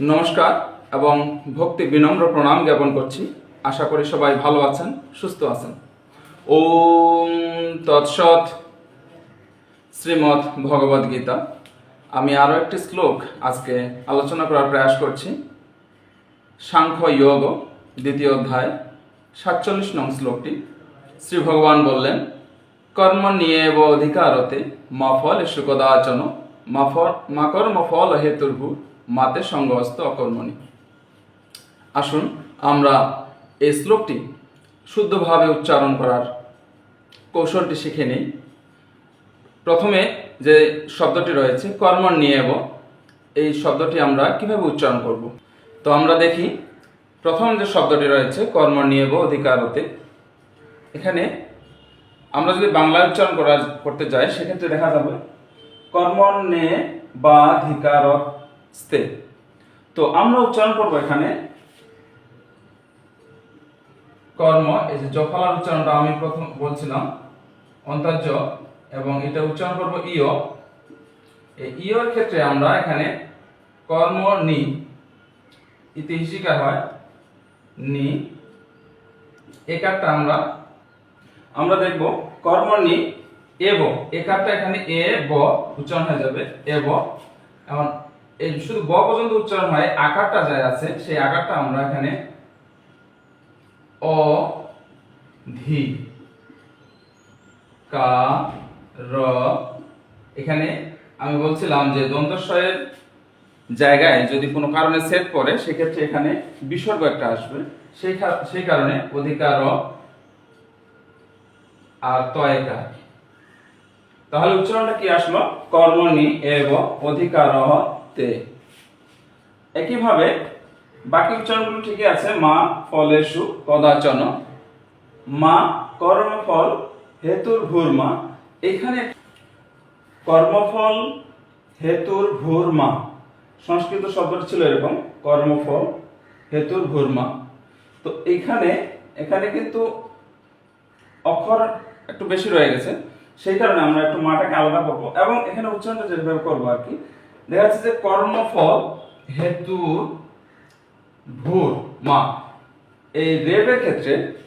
নমস্কার এবং ভক্তি বিনম্র প্রণাম জ্ঞাপন করছি। আশা করি সবাই ভালো আছেন, সুস্থ আছেন। ওম তৎসৎ শ্রীমৎ ভগবদ গীতা। আমি আরও একটি শ্লোক আজকে আলোচনা করার প্রয়াস করছি। সাংখ্য যোগ, দ্বিতীয় অধ্যায়, সাতচল্লিশ নং শ্লোকটি। শ্রী ভগবান বললেন, কর্ম নিয়েব অধিকারতে মা ফল সুকদাচন, মা ফল মা কর্ম ফল হেতুর্ভু মাতে সঙ্গস্ত অকর্মণি। আসুন, আমরা এই শ্লোকটি শুদ্ধভাবে উচ্চারণ করার কৌশলটি শিখে নিই। প্রথমে যে শব্দটি রয়েছে কর্ম নিয়েব, এই শব্দটি আমরা কীভাবে উচ্চারণ করব? তো আমরা দেখি, প্রথম যে শব্দটি রয়েছে কর্ম নিয়েব অধিকারতে এখানে আমরা যদি বাংলা উচ্চারণ করা করতে যাই, সেক্ষেত্রে দেখা যাবে কর্ম কর্মণ্যে বা ধিকারস্তে তো আমরা উচ্চারণ করব এখানে। কর্ম, এই যে জফলার উচ্চারণটা আমি প্রথম বলছিলাম, অন্তর্য, এবং এটা উচ্চারণ করব ইয়। এই ইয়র ক্ষেত্রে আমরা এখানে কর্ম নি ইতি হিসিকা হয় নি। একারটা আমরা আমরা দেখব কর্মণি এব। একারটা এখানে এ, ব উচ্চারণ হয়ে যাবে, এব। এখন এই শুধু ব পর্যন্ত উচ্চারণ হয়, আকারটা যায় আছে, সেই আকারটা আমরা এখানে অ, ধি, কা, র, এখানে আমি বলছিলাম যে দন্তস্বয়ের জায়গায় যদি কোনো কারণে সেট পড়ে, সেক্ষেত্রে এখানে বিসর্গ একটা আসবে। সেই সেই কারণে অধিকার, আর তয়কার। তাহলে উচ্চারণটা কি আসলো? কর্মণি, এব, অধিকার তে। একইভাবে বাকি উচ্চারণগুলো ঠিকই আছে, মা ফলেষু কদাচন মা, কর্মফল, হেতুর ভূর্মা। এখানে কর্মফল, হেতুর ভূর্মা। সংস্কৃত শব্দটি ছিল এরকম, কর্মফল, হেতুর ভূর্মা। তো এইখানে এখানে কিন্তু অক্ষর একটু বেশি রয়ে গেছে, সেই কারণে আমরা একটু মাটাকে আলাদা করব। এবং এখানে উচ্চারণটা যেভাবে করব আর কি দেখা যাচ্ছে যে কর্মফল হেতু ভূর মা। এই রেপের ক্ষেত্রে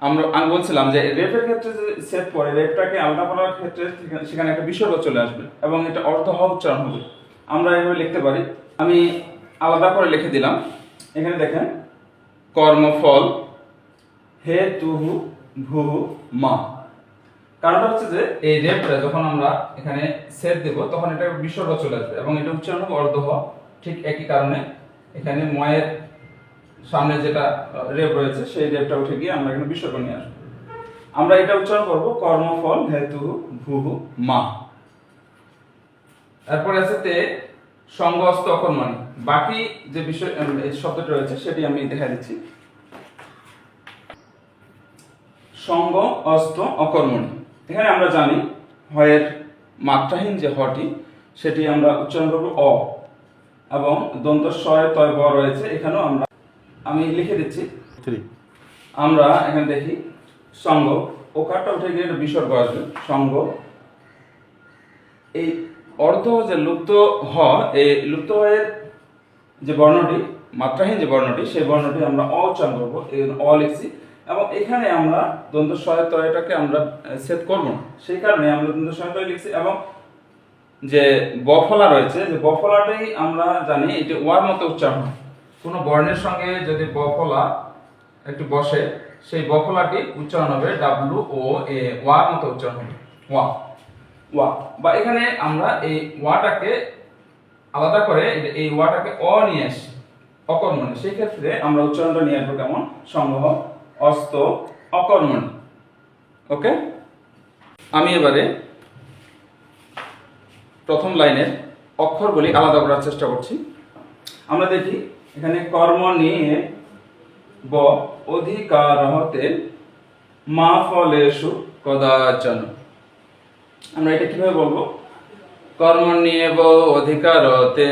আমরা, আমি বলছিলাম যে রেপের ক্ষেত্রে যে সেট পড়ে রেপটাকে আলাদা করার ক্ষেত্রে সেখানে- একটা বিসর্গ চলে আসবে এবং এটা অর্থ উচ্চারণ হবে। আমরা এভাবে লিখতে পারি। আমি আলাদা করে লিখে দিলাম। এখানে দেখেন, কর্মফল হে তুহু ভু মা। কারণটা হচ্ছে যে এই রেপটা যখন আমরা এখানে সেট দেব, তখন এটা বিসর্গ চলে আসবে এবং এটা উচ্চারণ হবে অর্ধ ঠিক একই কারণে এখানে ময়ের সামনে যেটা রেপ রয়েছে, সেই রেপটা উঠে গিয়ে আমরা এখানে বিসর্গ নিয়ে আসব। আমরা এটা উচ্চারণ করব কর্মফল হেতু ভু মা। এরপরে আছে তে সঙ্গ অস্ত অকর্মণি। বাকি যে বিষয় শব্দটি রয়েছে, সেটি আমি দেখা দিচ্ছি। সঙ্গ অস্ত অকর্মণি। এখানে আমরা জানি হয়ের মাত্রাহীন যে হটি সেটি আমরা উচ্চারণ করব অ এবং দন্ত শয় তয় ব রয়েছে এখানেও আমরা আমি লিখে দিচ্ছি। থ্রি। আমরা এখানে দেখি সঙ্গ ওকারটা উঠে গিয়ে একটা বিসর্গ আসবে সঙ্গ। এই অর্ধ যে লুপ্ত হ এই লুপ্ত হয়ের যে বর্ণটি মাত্রাহীন যে বর্ণটি সেই বর্ণটি আমরা অ উচ্চারণ করব অ লিখছি। এবং এখানে আমরা দ্বন্দ্ব সহায়তয়টাকে আমরা সেট করব না। সেই কারণে আমরা দ্বন্দ্ব সহায়তয় লিখছি এবং যে বফলা রয়েছে, যে বফলাটাই আমরা জানি এটি ওয়ার মতো উচ্চারণ। কোনো বর্ণের সঙ্গে যদি বফলা একটু বসে, সেই বফলাটি উচ্চারণ হবে ডাব্লু ও এ ওয়ার মতো উচ্চারণ হবে। ওয়া। ওয়া। বা এখানে আমরা এই ওয়াটাকে আলাদা করে এই- ওয়াটাকে অ নিয়ে আসি অকর্মণি সেই ক্ষেত্রে আমরা উচ্চারণটা নিয়ে আসব কেমন? সংগ্রহ অস্ত অকর্মণি ওকে আমি এবারে প্রথম লাইনের অক্ষরগুলি আলাদা করার চেষ্টা করছি। আমরা দেখি, এখানে কর্ম নিয়ে ব অধিকার হতে মা ফলেষু কদাচন। আমরা এটা কীভাবে বলব? কর্ম নিয়ে ব অধিকার হতে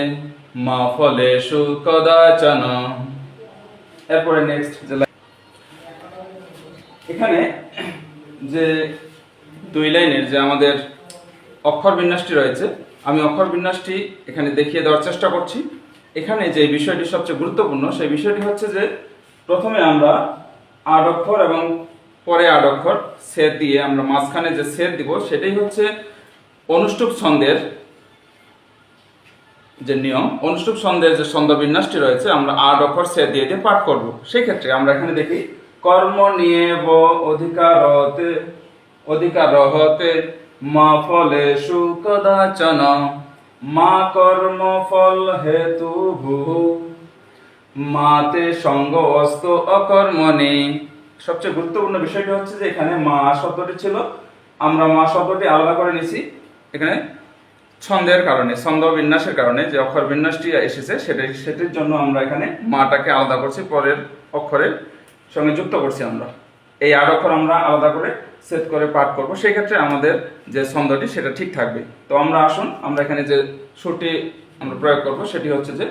মা ফলেষু কদাচন। এরপরে নেক্সট এখানে যে দুই লাইনের যে আমাদের অক্ষর বিন্যাসটি রয়েছে, আমি অক্ষর বিন্যাসটি এখানে দেখিয়ে দেওয়ার চেষ্টা করছি। এখানে যে বিষয়টি সবচেয়ে গুরুত্বপূর্ণ, সেই বিষয়টি হচ্ছে যে প্রথমে আমরা আট অক্ষর এবং পরে আট অক্ষর সেট দিয়ে আমরা মাঝখানে যে সেট দিব, সেটাই হচ্ছে অনুষ্টুপ ছন্দের যে নিয়ম, অনুষ্টুপ ছন্দের যে ছন্দ বিন্যাসটি রয়েছে, আমরা আট অক্ষর সেট দিয়ে দিয়ে পাঠ করব। সেই ক্ষেত্রে আমরা এখানে দেখি কর্ম নিয়ে ব অধিকারতে অধিকার হতে মা ফলে সুকদাচন মা কর্ম ফল হেতু ভূ মাতে সঙ্গ অস্ত অকর্মণি। সবচেয়ে গুরুত্বপূর্ণ বিষয়টি হচ্ছে যে এখানে মা শব্দটি ছিল। আমরা মা শব্দটি আলাদা করে নিছি। এখানে ছন্দের কারণে, ছন্দ বিন্যাসের কারণে যে অক্ষর বিন্যাসটি এসেছে, সেটা সেটির জন্য আমরা এখানে মাটাকে আলাদা করছি। পরের অক্ষরের সঙ্গে যুক্ত করছি আমরা। এই আট অক্ষর আমরা আলাদা করে সেট করে পাঠ করব। সেই ক্ষেত্রে আমাদের যে ছন্দটি, সেটা ঠিক থাকবে। তো আমরা আসুন, আমরা এখানে যে সুরটি আমরা প্রয়োগ করব, সেটি হচ্ছে যে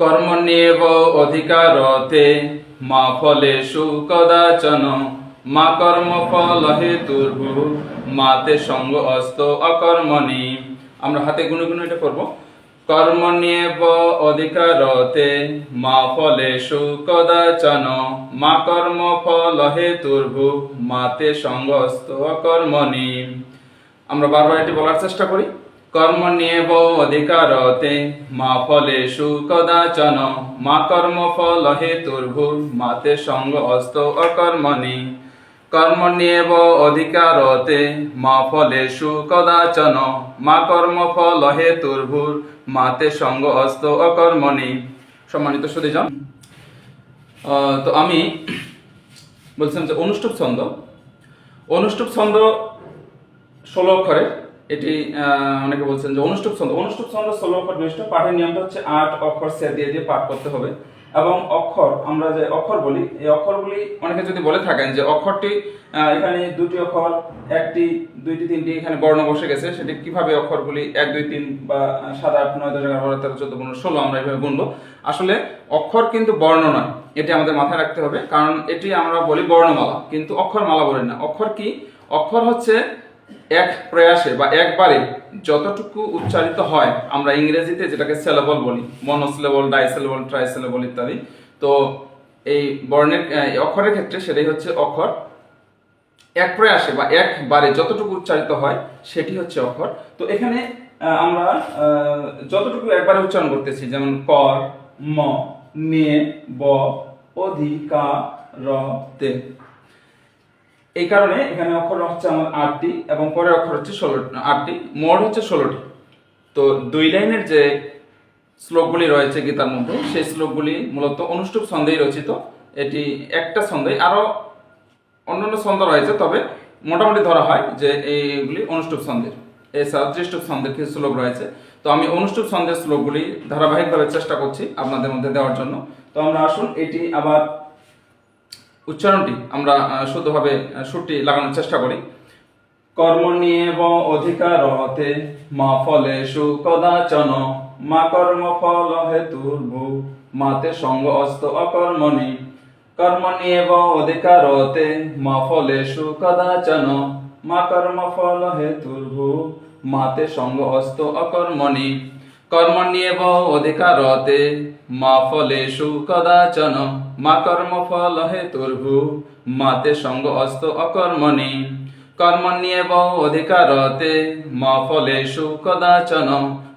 কর্মণ্যেব অধিকারতে, মা ফলেষু কদাচন, মা কর্ম ফল হেতুর্ভু মাতে সঙ্গ অস্ত অকর্মণি। আমরা হাতে গুনে গুনে এটা করব। কর্মণ্যেব অধিকারতে, মা ফলেষু কদাচন মা কর্ম ফল হেতুর্ভু, মাতে সঙ্গ অস্ত অকর্মণি আমরা বারবার এটি বলার চেষ্টা করি, কর্ম নিয়েব অধিকারতে, মা ফলেষু কদাচন মা কর্ম ফল হেতুর্ভু, মাতে সঙ্গ অস্ত অকর্মণি। কর্ম নিয়েব অধিকারতে, মা ফলেষু কদাচন, মা কর্ম ফল হেতুর্ভুর মাতে সঙ্গ অস্ত অকর্মণি। সম্মানিত সুদীজন তো আমি বলছিলাম যে অনুষ্ঠুপ ছন্দ। অনুষ্ঠুপ ছন্দ ষোলো অক্ষরের এটি অনেকে বলছেন যে অনুষ্ঠুপ ছন্দ। অনুষ্ঠুপ ছন্দ ষোলো অক্ষর বিশিষ্ট পাঠের নিয়মটা হচ্ছে আট অক্ষর সে দিয়ে দিয়ে পাঠ করতে হবে। এবং অক্ষর, আমরা যে অক্ষর বলি, এই অক্ষরগুলি অনেকে যদি বলে থাকেন যে অক্ষরটি এখানে দুটি অক্ষর, একটি, দুইটি, তিনটি এখানে বর্ণ বসে গেছে, সেটি কীভাবে অক্ষরগুলি এক, দুই, তিন বা সাত, আট, নয়, দশ, এগারো তেরো, চোদ্দ, পনেরো, ষোলো আমরা এভাবে গুনবো। আসলে অক্ষর কিন্তু বর্ণ নয়, এটি আমাদের মাথায় রাখতে হবে, কারণ এটি আমরা বলি বর্ণমালা, কিন্তু অক্ষরমালা বলি না। অক্ষর কি? অক্ষর হচ্ছে এক প্রয়াসে বা একবারে যতটুকু উচ্চারিত হয়, আমরা ইংরেজিতে যেটাকে সেলেবল বলি মনোসিলেবল ডাইসিলেবল ট্রাইসিলেবল ইত্যাদি, তো এই বর্ণের অক্ষরের ক্ষেত্রে সেটাই হচ্ছে অক্ষর। এক প্রয়াসে বা একবারে যতটুকু উচ্চারিত হয়, সেটি হচ্ছে অক্ষর। তো এখানে আমরা যতটুকু একবারে উচ্চারণ করতেছি, যেমন কর, ম নিয়ে ব, অধিকার, তে। এই কারণে এখানে অক্ষর হচ্ছে আমার আটটি এবং পরের অক্ষর হচ্ছে ষোলো আটটি, মোট হচ্ছে ষোলোটি। তো দুই লাইনের যে শ্লোকগুলি রয়েছে গীতার মধ্যে, সেই শ্লোকগুলি মূলত অনুষ্ঠুপ ছন্দেই রচিত। এটি একটা ছন্দেই আরও অন্যান্য ছন্দ রয়েছে, তবে মোটামুটি ধরা হয় যে এইগুলি অনুষ্ঠুপ ছন্দের। এছাড়া ত্রিষ্টুপ ছন্দের কিছু শ্লোক রয়েছে। তো আমি অনুষ্ঠুপ ছন্দের শ্লোকগুলি ধারাবাহিকভাবে চেষ্টা করছি আপনাদের মধ্যে দেওয়ার জন্য। তো আমরা আসুন, এটি আবার উচ্চারণটি আমরা শুদ্ধভাবে সুরটি লাগানোর চেষ্টা করি। কর্ম নিয়ে অধিকার হতে মা ফলে সুকদাচন মা কর্ম ফল হেতুর্ভু মাতে সঙ্গ অস্ত অকর্মণি। কর্ম নিয়ে অধিকার হতে মা ফলে সুকদাচন মা কর্ম ফল হেতুর্ভু মাতে সঙ্গ অস্ত অকর্মণি। কর্ম নিয়ে অধিকারতে, মা ফলেষু কদাচন মা কর্ম ফল হেতুর্ভু মাতে সঙ্গ অস্ত অকর্মণি। কর্ম নিয়ে অধিকারতে, মা ফলেষু কদাচন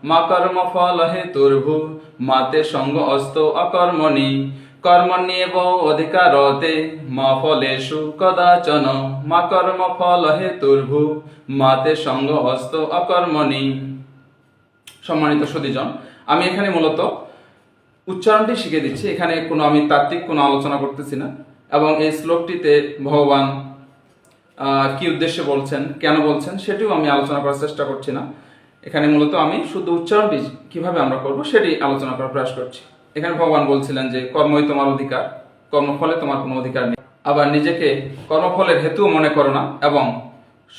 মা কর্ম ফল হেতুর্ভু মাতে সঙ্গ অস্ত অকর্মণি। কর্ম নিয়ে অধিকারতে, মা ফলেষু কদাচন মা কর্ম ফল হেতুর্ভু মাতে সঙ্গ অস্ত অকর্মণি। সম্মানিত সতীজন, আমি এখানে মূলত উচ্চারণটি শিখে দিচ্ছি। এখানে কোনো আমি তাত্ত্বিক কোনো আলোচনা করতেছি না। এবং এই শ্লোকটিতে ভগবান কি উদ্দেশ্যে বলছেন, কেন বলছেন, সেটিও আমি আলোচনা করার চেষ্টা করছি না। এখানে মূলত আমি শুধু উচ্চারণটি কীভাবে আমরা করব সেটি আলোচনা করার প্রয়াস করছি। এখানে ভগবান বলছিলেন যে, কর্মই তোমার অধিকার, কর্মফলে তোমার কোনো অধিকার নেই। আবার নিজেকে কর্মফলের হেতু মনে করো না এবং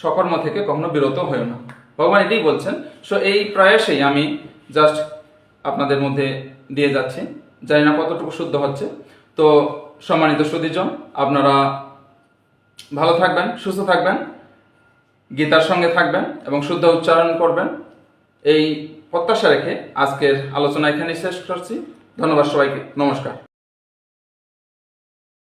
সকর্ম থেকে কখনো বিরত হয়েও না। ভগবান এটাই বলছেন। সো এই প্রয়াসেই আমি জাস্ট আপনাদের মধ্যে দিয়ে যাচ্ছি। জানি না কতটুকু শুদ্ধ হচ্ছে। তো সম্মানিত সুদীজন আপনারা ভালো থাকবেন, সুস্থ থাকবেন, গীতার সঙ্গে থাকবেন এবং শুদ্ধ উচ্চারণ করবেন। এই প্রত্যাশা রেখে আজকের আলোচনা এখানে শেষ করছি। ধন্যবাদ সবাইকে। নমস্কার।